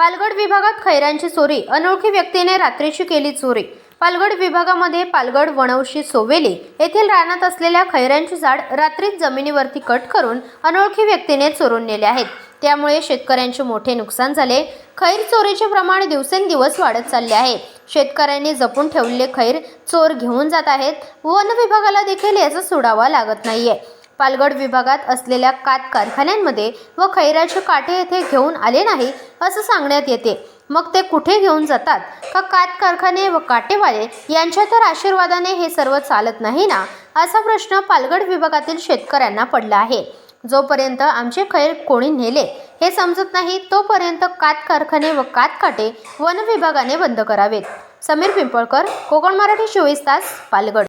पालगड विभागात खैरांची चोरी. अनोळखी व्यक्तीने रात्रीची केली चोरी. पालगड विभागामध्ये पालगड वणवशी सोवेली येथील रानात असलेल्या खैऱ्यांची झाड रात्रीच जमिनीवरती कट करून अनोळखी व्यक्तीने चोरून नेले आहेत. त्यामुळे शेतकऱ्यांचे मोठे नुकसान झाले. खैर चोरीचे प्रमाण दिवसेंदिवस वाढत चालले आहे. शेतकऱ्यांनी जपून ठेवलेले खैर चोर घेऊन जात आहेत. वन विभागाला देखील याचा सोडावा लागत नाहीये. पालगड विभागात असलेल्या कात कारखान्यांमध्ये व खैराचे काटे येथे घेऊन आले नाही असं सांगण्यात येते. मग ते कुठे घेऊन जातात? का कात कारखाने व काटेवाले यांच्या तर आशीर्वादाने हे सर्व चालत नाही ना? असा प्रश्न पालगड विभागातील शेतकऱ्यांना पडला आहे. जोपर्यंत आमचे खैर कोणी नेले हे समजत नाही तोपर्यंत कात कारखाने व कात काटे वन विभागाने बंद करावेत. समीर पिंपळकर कोकण मराठी चोवीस तास पालगड.